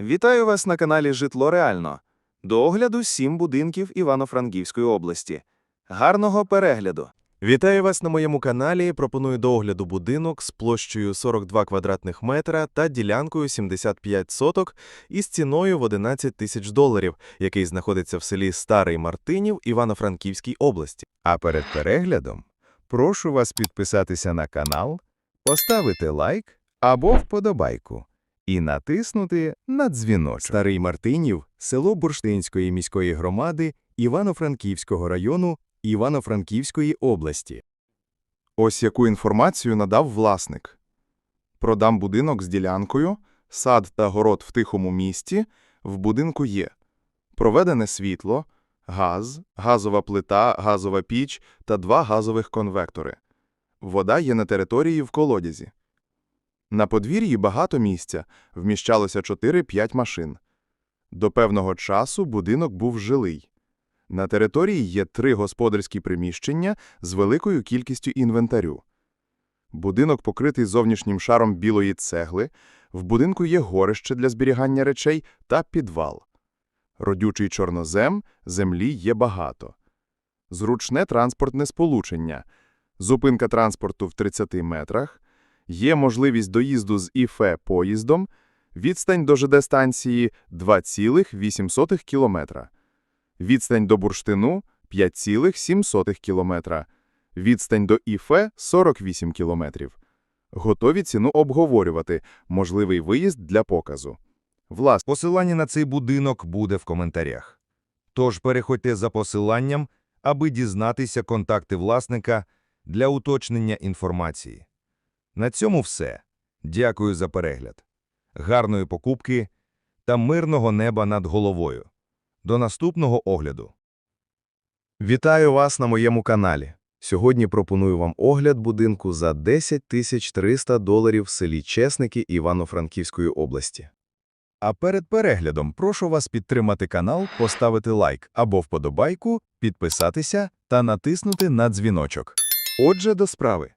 Вітаю вас на каналі Житло Реально. До огляду сім будинків Івано-Франківської області. Гарного перегляду! Вітаю вас на моєму каналі. Пропоную до огляду будинок з площею 42 квадратних метра та ділянкою 75 соток із ціною в 11 тисяч доларів, який знаходиться в селі Старий Мартинів Івано-Франківській області. А перед переглядом прошу вас підписатися на канал, поставити лайк або вподобайку і натиснути на дзвіночок. Старий Мартинів – село Бурштинської міської громади Івано-Франківського району Івано-Франківської області. Ось яку інформацію надав власник. Продам будинок з ділянкою, сад та город в тихому місті, в будинку є. Проведене світло, газ, газова плита, газова піч та два газових конвектори. Вода є на території в колодязі. На подвір'ї багато місця, вміщалося 4-5 машин. До певного часу будинок був жилий. На території є три господарські приміщення з великою кількістю інвентарю. Будинок покритий зовнішнім шаром білої цегли, в будинку є горище для зберігання речей та підвал. Родючий чорнозем, землі є багато. Зручне транспортне сполучення, зупинка транспорту в 30 метрах, є можливість доїзду з ІФЕ поїздом, відстань до ЖД-станції 2,8 кілометра. Відстань до бурштину 5,7 кілометра. Відстань до ІФЕ 48 кілометрів. Готові ціну обговорювати, можливий виїзд для показу. Власне, Посилання на цей будинок буде в коментарях. Тож переходьте за посиланням, аби дізнатися контакти власника для уточнення інформації. На цьому все. Дякую за перегляд. Гарної покупки та мирного неба над головою. До наступного огляду. Вітаю вас на моєму каналі. Сьогодні пропоную вам огляд будинку за 10 тисяч 300 доларів в селі Чесники Івано-Франківської області. А перед переглядом прошу вас підтримати канал, поставити лайк або вподобайку, підписатися та натиснути на дзвіночок. Отже, до справи.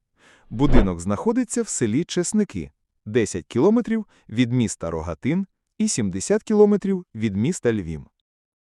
Будинок знаходиться в селі Чесники, 10 кілометрів від міста Рогатин і 70 кілометрів від міста Львів.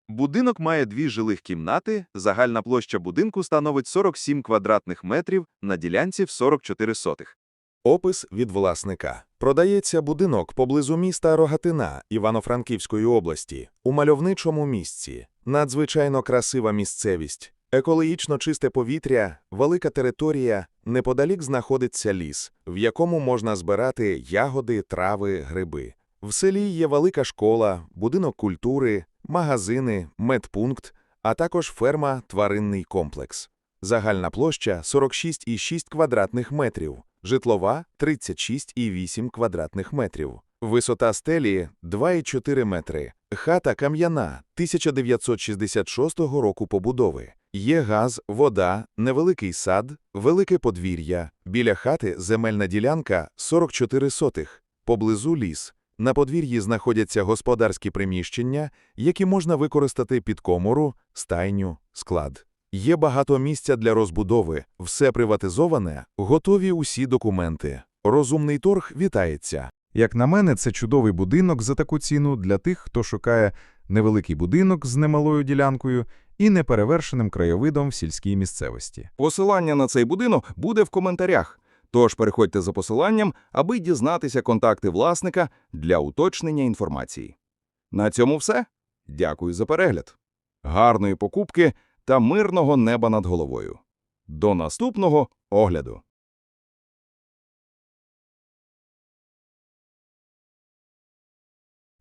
Будинок має дві жилих кімнати, загальна площа будинку становить 47 квадратних метрів на ділянці в 44 сотих. Опис від власника. Продається будинок поблизу міста Рогатина Івано-Франківської області, у мальовничому місці. Надзвичайно красива місцевість, екологічно чисте повітря, велика територія, неподалік знаходиться ліс, в якому можна збирати ягоди, трави, гриби. В селі є велика школа, будинок культури, магазини, медпункт, а також ферма «Тваринний комплекс». Загальна площа 46,6 квадратних метрів, житлова 36,8 квадратних метрів. Висота стелі 2,4 метри. Хата кам'яна 1966 року побудови. Є газ, вода, невеликий сад, велике подвір'я. Біля хати земельна ділянка 44 сотих. Поблизу ліс. На подвір'ї знаходяться господарські приміщення, які можна використати під комору, стайню, склад. Є багато місця для розбудови, все приватизоване, готові усі документи. Розумний торг вітається. Як на мене, це чудовий будинок за таку ціну для тих, хто шукає невеликий будинок з немалою ділянкою і неперевершеним краєвидом в сільській місцевості. Посилання на цей будинок буде в коментарях. Тож переходьте за посиланням, аби дізнатися контакти власника для уточнення інформації. На цьому все. Дякую за перегляд. Гарної покупки та мирного неба над головою. До наступного огляду.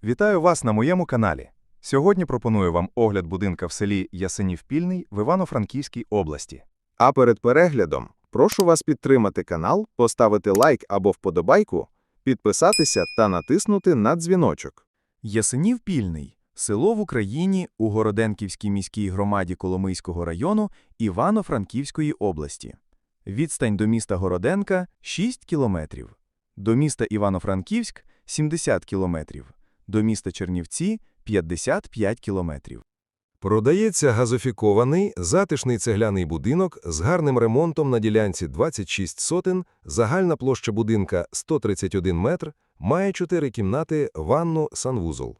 Вітаю вас на моєму каналі. Сьогодні пропоную вам огляд будинка в селі Ясенів-Пільний в Івано-Франківській області. А перед переглядом прошу вас підтримати канал, поставити лайк або вподобайку, підписатися та натиснути на дзвіночок. Ясенів-Пільний – село в Україні у Городенківській міській громаді Коломийського району Івано-Франківської області. Відстань до міста Городенка – 6 кілометрів. До міста Івано-Франківськ – 70 кілометрів. До міста Чернівці – 55 кілометрів. Продається газофікований, затишний цегляний будинок з гарним ремонтом на ділянці 26 сотен, загальна площа будинка 131 метр, має 4 кімнати, ванну, санвузол.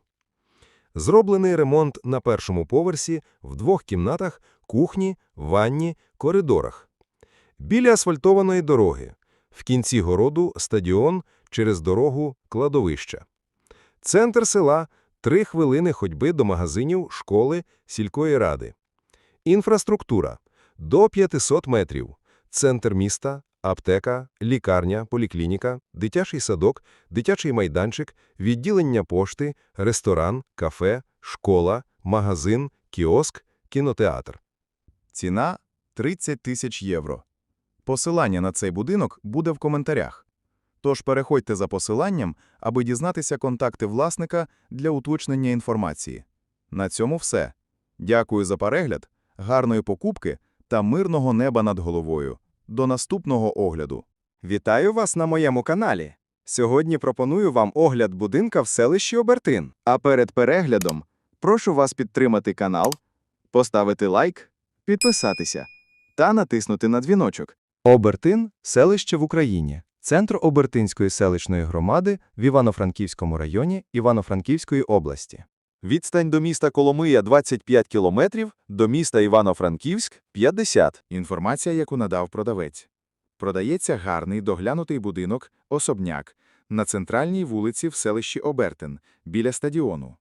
Зроблений ремонт на першому поверсі в двох кімнатах, кухні, ванні, коридорах. Біля асфальтованої дороги. В кінці городу стадіон, через дорогу кладовища. Центр села – три хвилини ходьби до магазинів, школи, сілької ради. Інфраструктура – до 500 метрів. Центр міста, аптека, лікарня, поліклініка, дитячий садок, дитячий майданчик, відділення пошти, ресторан, кафе, школа, магазин, кіоск, кінотеатр. Ціна – 30 тисяч євро. Посилання на цей будинок буде в коментарях. Тож переходьте за посиланням, аби дізнатися контакти власника для уточнення інформації. На цьому все. Дякую за перегляд, гарної покупки та мирного неба над головою. До наступного огляду. Вітаю вас на моєму каналі. Сьогодні пропоную вам огляд будинка в селищі Обертин. А перед переглядом прошу вас підтримати канал, поставити лайк, підписатися та натиснути на дзвіночок. Обертин – селище в Україні. Центр Обертинської селищної громади в Івано-Франківському районі Івано-Франківської області. Відстань до міста Коломия 25 кілометрів, до міста Івано-Франківськ – 50. Інформація, яку надав продавець. Продається гарний доглянутий будинок, особняк, на центральній вулиці в селищі Обертин, біля стадіону.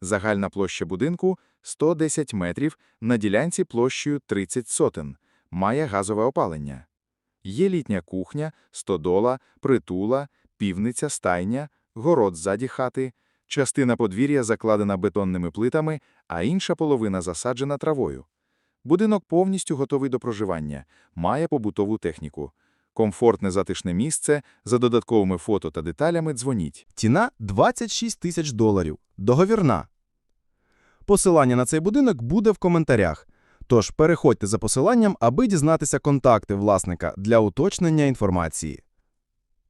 Загальна площа будинку – 110 метрів, на ділянці площею 30 сотен, має газове опалення. Є літня кухня, стодола, притула, півниця, стайня, город ззаді хати, частина подвір'я закладена бетонними плитами, а інша половина засаджена травою. Будинок повністю готовий до проживання, має побутову техніку. Комфортне затишне місце, за додатковими фото та деталями дзвоніть. Ціна 26 тисяч доларів. Договірна. Посилання на цей будинок буде в коментарях. Тож переходьте за посиланням, аби дізнатися контакти власника для уточнення інформації.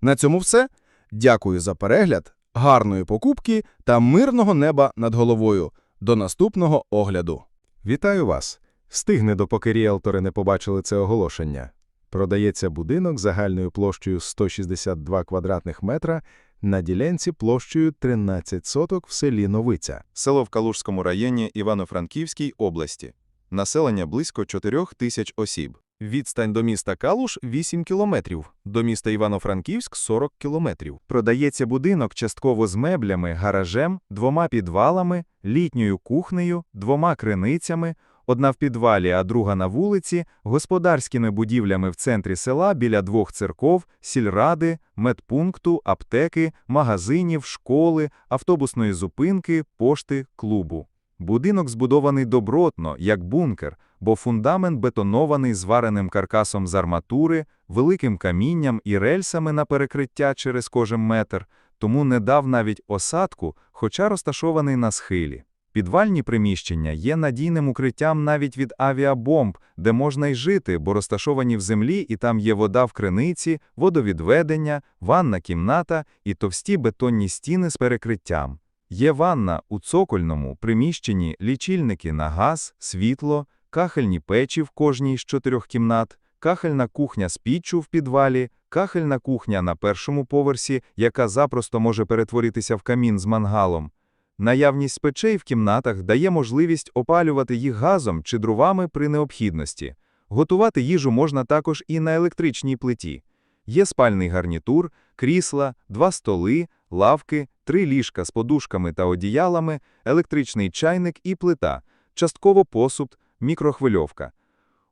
На цьому все. Дякую за перегляд, гарної покупки та мирного неба над головою. До наступного огляду. Вітаю вас! Стигне, допоки ріелтори не побачили це оголошення. Продається будинок загальною площею 162 квадратних метра на ділянці площею 13 соток в селі Новиця. Село в Калужському районі Івано-Франківській області. Населення близько 4 тисяч осіб. Відстань до міста Калуш – 8 кілометрів, до міста Івано-Франківськ – 40 кілометрів. Продається будинок частково з меблями, гаражем, двома підвалами, літньою кухнею, двома криницями, одна в підвалі, а друга на вулиці, господарськими будівлями в центрі села біля двох церков, сільради, медпункту, аптеки, магазинів, школи, автобусної зупинки, пошти, клубу. Будинок збудований добротно, як бункер, бо фундамент бетонований звареним каркасом з арматури, великим камінням і рельсами на перекриття через кожен метр, тому не дав навіть осадку, хоча розташований на схилі. Підвальні приміщення є надійним укриттям навіть від авіабомб, де можна й жити, бо розташовані в землі і там є вода в криниці, водовідведення, ванна кімната і товсті бетонні стіни з перекриттям. Є ванна у цокольному приміщенні, лічильники на газ, світло, кахельні печі в кожній з чотирьох кімнат, кахельна кухня з піччю в підвалі, кахельна кухня на першому поверсі, яка запросто може перетворитися в камін з мангалом. Наявність печей в кімнатах дає можливість опалювати їх газом чи дровами при необхідності. Готувати їжу можна також і на електричній плиті. Є спальний гарнітур, крісла, два столи, лавки, три ліжка з подушками та одіялами, електричний чайник і плита, частково посуд, мікрохвильовка.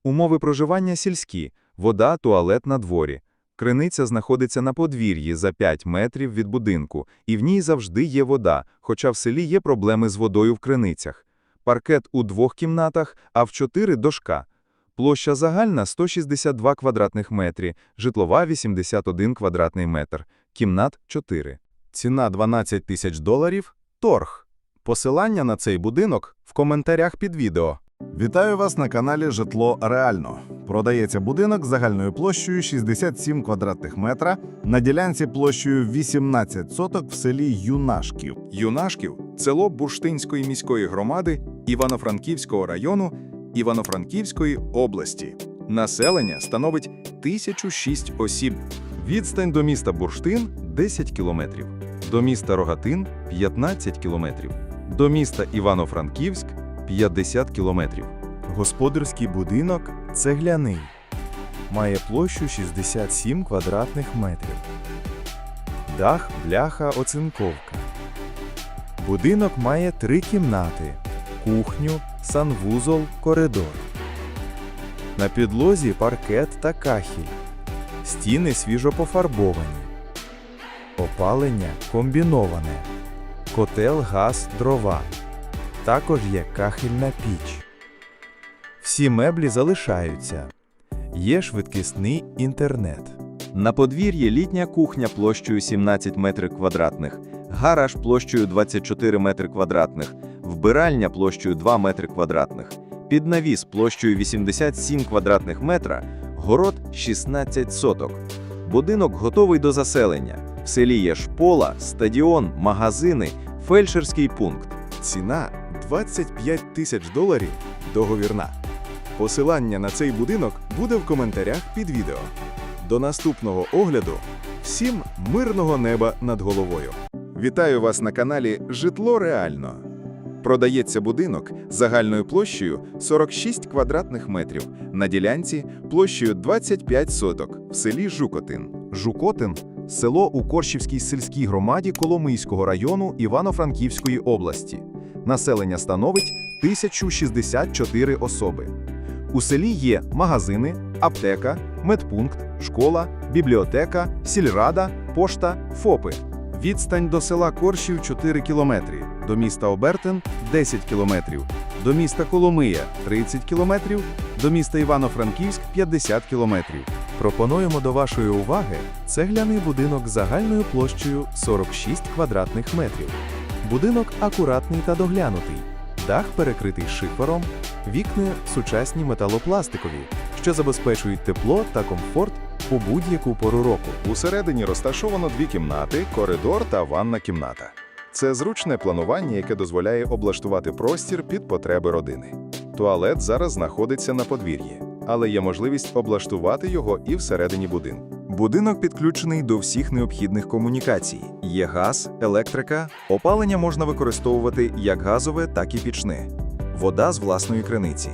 Умови проживання сільські, вода, туалет на дворі. Криниця знаходиться на подвір'ї за 5 метрів від будинку, і в ній завжди є вода, хоча в селі є проблеми з водою в криницях. Паркет у двох кімнатах, а в чотири – дошка. Площа загальна – 162 квадратних метрі, житлова – 81 квадратний метр, кімнат – 4. Ціна 12 тисяч доларів. Торг. Посилання на цей будинок в коментарях під відео. Вітаю вас на каналі Житло Реально. Продається будинок загальною площею 67 квадратних метра на ділянці площею 18 соток в селі Юнашків. Юнашків – село Бурштинської міської громади Івано-Франківського району Івано-Франківської області. Населення становить 1006 осіб. Відстань до міста Бурштин – 10 кілометрів, до міста Рогатин – 15 кілометрів, До міста Івано-Франківськ 50 кілометрів. Господарський будинок цегляний. Має площу 67 квадратних метрів. Дах, бляха, оцинковка. Будинок має три кімнати: кухню, санвузол, коридор. На підлозі паркет та кахіль. Стіни свіжо пофарбовані. Опалення комбіноване. Котел, газ, дрова. Також є кахельна піч. Всі меблі залишаються. Є швидкісний інтернет. На подвір'ї літня кухня площею 17 метрів квадратних, гараж площею 24 метри квадратних, вбиральня площею 2 метри квадратних, піднавіс площею 87 квадратних метра, город 16 соток. Будинок готовий до заселення. В селі є школа, стадіон, магазини, фельдшерський пункт. Ціна 25 тисяч доларів договірна. Посилання на цей будинок буде в коментарях під відео. До наступного огляду. Всім мирного неба над головою. Вітаю вас на каналі Житло Реально. Продається будинок загальною площею 46 квадратних метрів на ділянці площею 25 соток в селі Жукотин. Жукотин – село у Корщівській сільській громаді Коломийського району Івано-Франківської області. Населення становить 1064 особи. У селі є магазини, аптека, медпункт, школа, бібліотека, сільрада, пошта, ФОПи. Відстань до села Корщів 4 кілометри, до міста Обертин 10 кілометрів, до міста Коломия 30 кілометрів, до міста Івано-Франківськ 50 кілометрів. Пропонуємо до вашої уваги цегляний будинок загальною площею 46 квадратних метрів. Будинок акуратний та доглянутий. Дах перекритий шифером, вікна сучасні металопластикові, що забезпечують тепло та комфорт у будь-яку пору року. Усередині розташовано дві кімнати, коридор та ванна кімната. Це зручне планування, яке дозволяє облаштувати простір під потреби родини. Туалет зараз знаходиться на подвір'ї, але є можливість облаштувати його і всередині будинку. Будинок підключений до всіх необхідних комунікацій. Є газ, електрика, опалення можна використовувати як газове, так і пічне. Вода з власної криниці.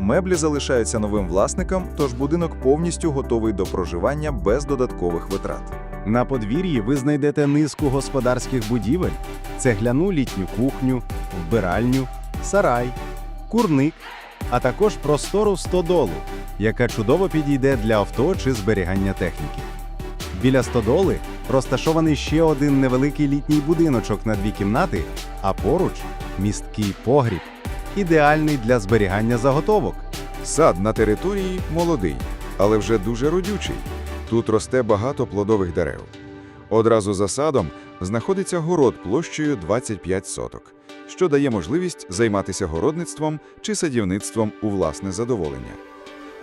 Меблі залишаються новим власникам, тож будинок повністю готовий до проживання без додаткових витрат. На подвір'ї ви знайдете низку господарських будівель, цегляну літню кухню, вбиральню, сарай, курник, а також простору стодолу, яка чудово підійде для авто чи зберігання техніки. Біля стодоли розташований ще один невеликий літній будиночок на дві кімнати, а поруч місткий погріб, ідеальний для зберігання заготовок. Сад на території молодий, але вже дуже родючий. Тут росте багато плодових дерев. Одразу за садом знаходиться город площею 25 соток, що дає можливість займатися городництвом чи садівництвом у власне задоволення.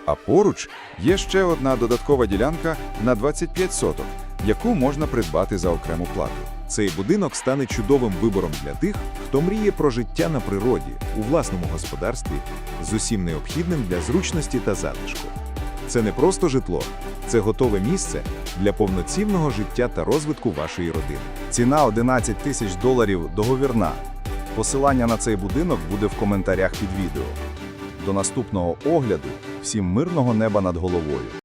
А поруч є ще одна додаткова ділянка на 25 соток, яку можна придбати за окрему плату. Цей будинок стане чудовим вибором для тих, хто мріє про життя на природі у власному господарстві з усім необхідним для зручності та затишку. Це не просто житло, це готове місце для повноцінного життя та розвитку вашої родини. Ціна 11 тисяч доларів договірна. Посилання на цей будинок буде в коментарях під відео. До наступного огляду. Всім мирного неба над головою.